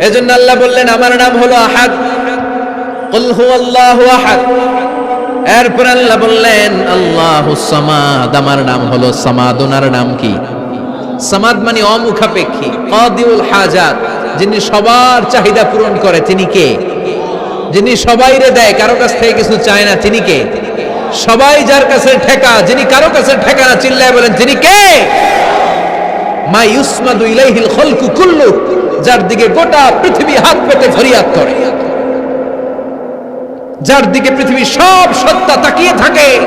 এজন্য আল্লাহ বললেন, আমার নাম হলো আহাদ। আহাদ। এরপর আল্লাহ বললেন, আল্লাহু সামাদ। আমার নাম হলো সামাদ। ওনার নাম কি? সামাদ মানে অমুখাপেক্ষী, কাদিউল হাজাত, যিনি সবার চাহিদা পূরণ করে। তিনি কে? যিনি সবাইরে দেয়, কারও কাছ থেকে কিছু চায় না, তিনি কে? সবাই যার কাছে ঠেকা, যিনি কারও কাছে ঠেকা না, চিল্লায় বলেন, তিনি কে? মা ইউসমাদু ইলাইহিল খলকু কুল্লু। যার দিকে গোটা পৃথিবী হাত পেতে ফরিয়াদ করে। যার দিকে পৃথিবীর সব সত্তা তাকিয়ে থাকে,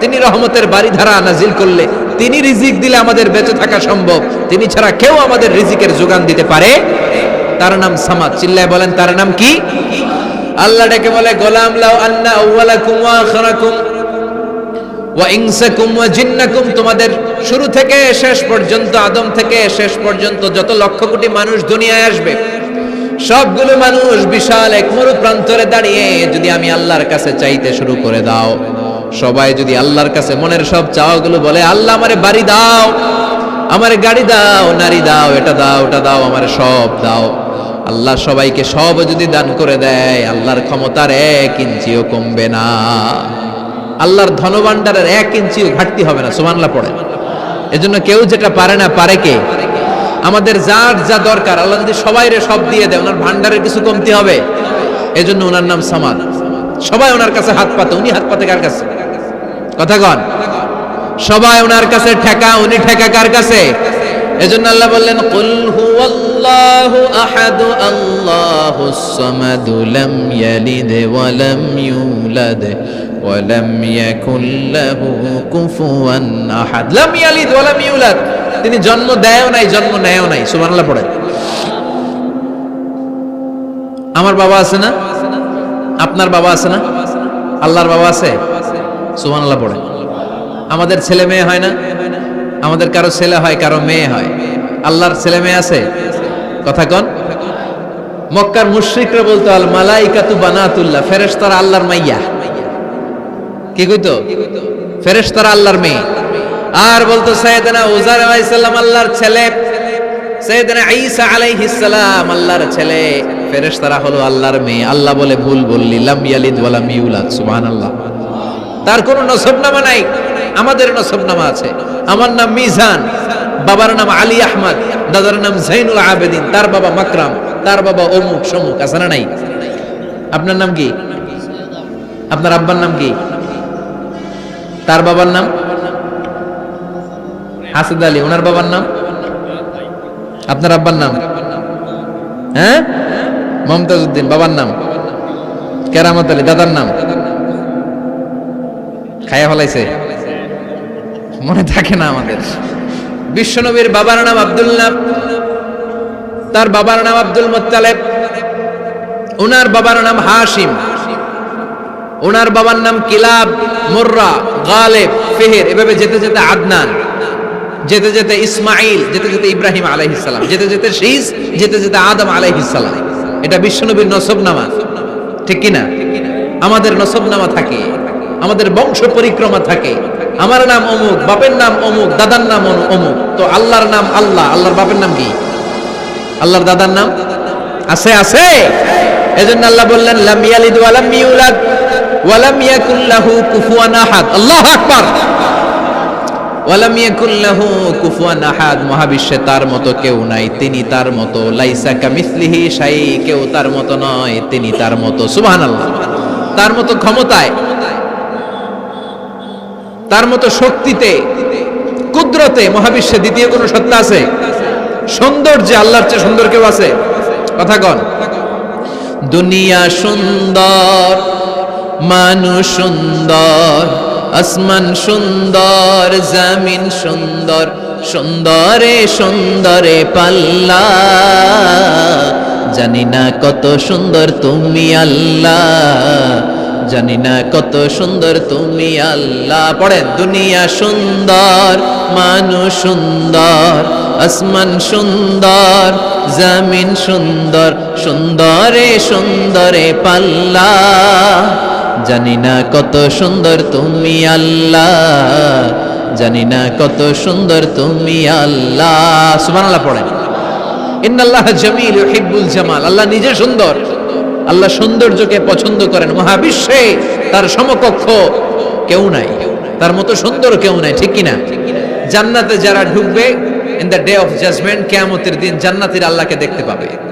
তিনি রহমতের বাড়ি ধারা নাজিল করলে, তিনি রিজিক দিলে আমাদের বেঁচে থাকা সম্ভব। তিনি ছাড়া কেউ আমাদের রিজিকের যোগান দিতে পারে? তার নাম সামাদ। চিল্লায় বলেন, তার নাম কি? আল্লাহ ডেকে বলে, গোলাম লাউ আন্না তোমাদের শুরু থেকে শেষ পর্যন্ত, আদম থেকে শেষ পর্যন্ত যত লক্ষ কোটি মানুষ দুনিয়ায় আসবে, সবগুলো মানুষ বিশাল এক মরু প্রান্তরে দাঁড়িয়ে, যদি আমি আল্লাহর কাছে চাইতে শুরু করে দাও, সবাই যদি আল্লাহর কাছে মনের সব চাওয়াগুলো বলে, আল্লাহ আমারে বাড়ি দাও, আমারে গাড়ি দাও, নারী দাও, এটা দাও, ওটা দাও, আমার সব দাও। আল্লাহ সবাইকে সব যদি দান করে দেয়, আল্লাহর ক্ষমতার এক ইঞ্চিও কমবে না। আল্লাহর ধনভাণ্ডারের এক ইঞ্চিও ঘাটতি হবে না সুমানলা পড়ে। এজন্য কেউ যেটা পারে না, পারে কে? আমাদের যার যা দরকার, আল্লাহ যদি সবাইরে সব দিয়ে দেয়, ওনার ভান্ডারের কিছু কমতি হবে। এজন্য ওনার নাম সামাদ। সবাই ওনার কাছে হাত পাতে, উনি হাত পাতে কার কাছে? কথা কন। সবাই ওনার কাছে ঠেকা, উনি ঠেকা কার কাছে? এজন্য আল্লাহ বললেন, কুল হুয়াল্লাহু আহাদু, আল্লাহুস সামাদু লাম ইয়ালিদ ওয়া লাম ইউলাদ। ইয়াকুল লাহু কুফুয়ান আহাদ লাম ইয়ালিদ ওয়া লাম ইউলাদ তিনি জন্ম দেয়ও নাই, জন্ম নেয়ও নাই। সুবহানাল্লাহ পড়ে। আমার বাবা আছে না? আপনার বাবা আছে না? আল্লাহর বাবা আছে? সুবহানাল্লাহ পড়ে। আমাদের ছেলে মেয়ে হয় না? আমাদের কারও ছেলে হয়, কারও মেয়ে হয়। আল্লাহর ছেলে মেয়ে আছে? কথা কন। মক্কার মুশরিকরা বলতো, আল মালাইকাতু বানাতুল্লাহ। ফেরেশতারা আল্লাহর মাইয়া। কি কইতো? ফেরেশতারা আল্লাহর মেয়ে। আর বলতো সাইয়েদনা উজার আলাইহিস সালাম আল্লাহর ছেলে। সাইয়েদনা ঈসা আলাইহিস সালাম আল্লাহর ছেলে। ফেরেশতারা হলো আল্লাহর মেয়ে। আল্লাহ বলে ভুল বললি। লাম ইয়ালিদ ওয়া লাম ইউলাদ। সুবহানাল্লাহ। তার কোনো নসবনামা নাই। আমাদের নসবনামা আছে। আমার নাম মিজান। বাবার নাম আলী আহমদ। দাদার নাম জাইনুল আবেদিন। তার বাবা মাকরাম। তার বাবা অমুক সমুক আছে না নাই? আপনার নাম কি? আপনার আব্বার নাম কি? তার বাবার নাম? হাসিদ আলী। ওনার বাবার নাম? আপনার আব্বার নাম? হ্যাঁ? মমতাজ উদ্দিন বাবার নাম? কেরামত আলী। দাদার নাম? খায়া ফলাইছে। মনে থাকে না আমাদের। বিশ্বনবীর বাবার নাম আব্দুল্লাহ তার বাবার নাম আব্দুল মোত্তালেব। ওনার বাবার নাম হাশিম। ওনার বাবার নাম কিলাব, মুর্রা, গালেব, ফেহের। এভাবে যেতে যেতে আদনান, যেতে যেতে ইসমাইল যেতে যেতে ইব্রাহিম আলাইহিসালাম যেতে যেতে শীষ, যেতে যেতে আদম আলাইহিসালাম এটা বিশ্বনবীর নসবনামা, ঠিক কিনা? আমাদের নসবনামা থাকে, আমাদের বংশ পরিক্রমা থাকে। আমার নাম অমুক, বাপের নাম অমুক, দাদার নাম অমুক। তো আল্লাহর নাম আল্লাহ, আল্লাহর বাপের নাম কি? আল্লাহর দাদার নাম? আছে আছে। এজন্য আল্লাহ বললেন, লাম ইয়ালিদ ওয়া ইউলাদ। ওয়া লাম ইয়াকুল লাহু কুফুয়ান আহাদ। আল্লাহু আকবার। ওয়া লাম ইয়াকুল লাহু কুফুয়ান আহাদ। মহাবিশ্বে তার মতো কেউ নাই, তিনি তার মতো। লাইসা কামিসলিহি শাই কেউ তার মতো নয়, তিনি তার মতো। সুবহানাল্লাহ। তার মতো ক্ষমতায়, তার মতো শক্তিতে, কুদরতে মহাবিশ্বে দ্বিতীয় কোনো সত্তা আছে? সৌন্দর্যে আল্লাহর চেয়ে সুন্দর কেউ আছে? কথা কন। দুনিয়া সুন্দর মানুষ সুন্দর, আসমান সুন্দর, জামিন সুন্দর, সুন্দরে সুন্দরে পাল্লা। জানি না কত সুন্দর তুমি আল্লাহ, জানি না কত সুন্দর তুমি আল্লাহ। পড়ে দুনিয়া সুন্দর, মানুষ সুন্দর, আসমান সুন্দর, জামিন সুন্দর, সুন্দরে সুন্দরে পাল্লা। জানি না কত সুন্দর তুমি আল্লাহ, জানি না কত সুন্দর তুমি আল্লাহ। সুবহানাল্লাহ পড়েন। ইন্নাল্লাহ জামিল ইউহিব্বুল জামাল। আল্লাহ নিজে সুন্দর। আল্লাহ সৌন্দর্যকে পছন্দ করেন। মহাবিশ্বে তার সমকক্ষ কেউ নাই। তার মতো সুন্দর কেউ নাই, ঠিক কিনা? জান্নাতে যারা ঢুকবে in the day of judgment কিয়ামতের দিন জান্নাতীর আল্লাহকে দেখতে পাবে।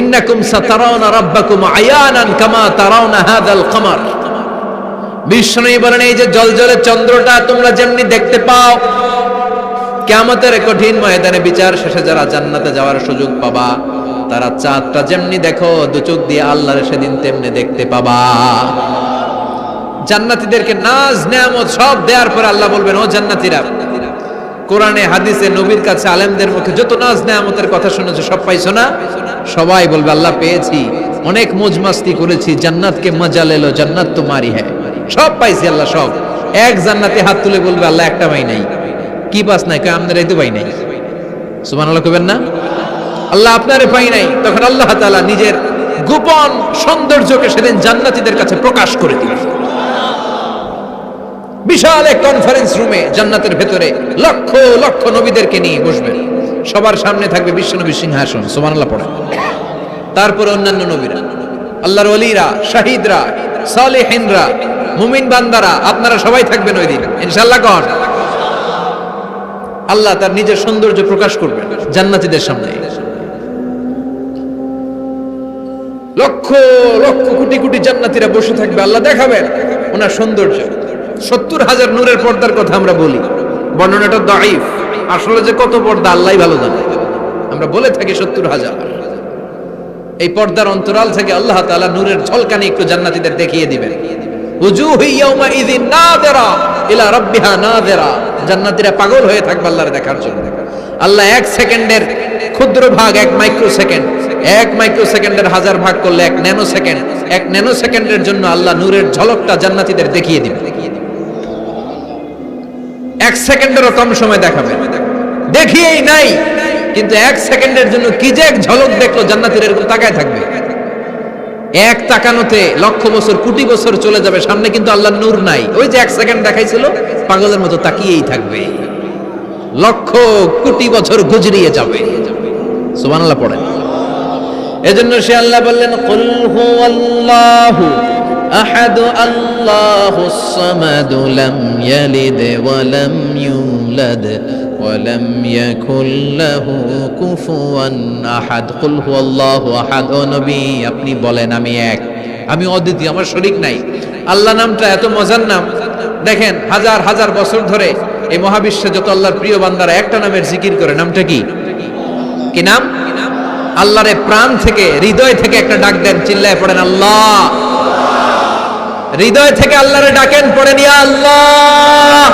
ইন্নাকুম সাতারাউনা রাব্বাকুম আয়ানান কামা তারাউনা হাদাল কমার। বিষ্ণু বলেন, এই যে জলজলে চন্দ্রটা তোমরা যেমনি দেখতে পাও কেমতের কঠিন ময়দানে বিচার শেষে যারা জান্নাতে যাওয়ার সুযোগ পাবা, তারা চাঁদটা যেমনি দেখো দু চোখ দিয়ে আল্লাহর সেদিন তেমনি দেখতে পাবা। জান্নাতীদেরকে নাজ, নেয়ামত সব দেওয়ার পর আল্লাহ বলবেন, ও জান্নাতীরা কোরআনে, হাদিসে, নবীর কাছে আলেমদের মুখে যত নাজ নেয়ামতের কথা শুনেছো, সব পাইছো না? সবাই বলবে, আল্লাহ পেয়েছি। অনেক মজমাস্তি করেছি, জান্নাতকে মজা লেলো জান্নাত তো মারি হ্যাঁ সব পাইছি আল্লাহ, সব। এক জান্নাতে হাত তুলে বলবে, আল্লাহ একটা ভাই নাই। কি পাস নাই? কয়, আমাদের এই তো ভাই নাই। সুমান আল্লাহ কবেন না? আল্লাহ আপনারে পাই নাই। তখন আল্লাহ তাআলা নিজের গোপন সৌন্দর্যকে সেদিন জান্নাতীদের কাছে প্রকাশ করে দিলেন। বিশাল এক কনফারেন্স রুমে জান্নাতের ভেতরে লক্ষ লক্ষ নবীদেরকে নিয়ে বসবেন সবার সামনে থাকবে বিশ্বনবী সিংহাসন, সুবহানাল্লাহ পড়ে। তারপরে অন্যান্য নবীরা, আল্লাহর অলিরা শাহিদরা, সালেহিনরা, মুমিন বান্দারা, আপনারা সবাই থাকবেন ওই দিন। ইনশাল্লাহ কন? আল্লাহ তার নিজের সৌন্দর্য প্রকাশ করবেন জান্নাতীদের সামনে। লক্ষ লক্ষ কোটি কোটি জান্নাতীরা বসে থাকবে, আল্লাহ দেখাবেন ওনার সৌন্দর্য। সত্তর হাজার নূরের পর্দার কথা আমরা বলি। বর্ণনাটা দাইফ আসলে যে কত পর্দা আল্লাহ ভালো জানে। আমরা বলে থাকি সত্তর হাজার। এই পর্দার অন্তরাল থেকে আল্লাহ তাআলা নূরের ঝলকানি একটু জান্নাতীদের দেখিয়ে দিবেন। পাগল হয়ে থাকবে দেখার জন্য। আল্লাহ এক সেকেন্ডের ক্ষুদ্র ভাগ এক মাইক্রো সেকেন্ড এক মাইক্রো সেকেন্ডের হাজার ভাগ করলে এক ন্যানো সেকেন্ড এক ন্যানো সেকেন্ডের জন্য আল্লাহ নূরের ঝলকটা জান্নাতীদের দেখিয়ে দিবে এক সেকেন্ডেরও কম সময় দেখাবে। দেখিয়েই নাই, কিন্তু এক সেকেন্ডের জন্য কি যে এক ঝলক দেখল জান্নাতীর এরকম তাকায় থাকবে। এক তাকানোতে লক্ষ বছর, কোটি বছর চলে যাবে, সামনে কিন্তু আল্লাহ নূর নাই। ওই যে এক সেকেন্ড দেখাইছিল, পাগলের মতো তাকিয়েই থাকবে। লক্ষ, কোটি বছর গুজরিয়ে যাবে। সুবহানাল্লাহ পড়েন। এজন্য সে আল্লাহ বললেন, কুল হুয়াল্লাহু আল্লাহুস সামাদ লাম ইয়ালিদ ওয়া লাম ইউলাদ ওয়া লাম ইয়াকুল লাহু কুফুয়ান আহাদ কুল হুয়াল্লাহু আহাদ ও নবী, আপনি বলেন, আমি এক। আমি অদ্বিতীয়, আমার শরীক নাই। আল্লাহ নামটা এত মজার নাম। দেখেন, হাজার হাজার বছর ধরে এই মহাবিশ্বে যত আল্লাহর প্রিয় বান্দারা একটা নামের জিকির করে, নামটা কি? কি নাম? আল্লাহরে প্রাণ থেকে, হৃদয় থেকে একটা ডাক দেন, চিল্লায় পড়েন, আল্লাহ। হৃদয় থেকে আল্লাহরে ডাকেন পড়ে নিয়ে আল্লাহ।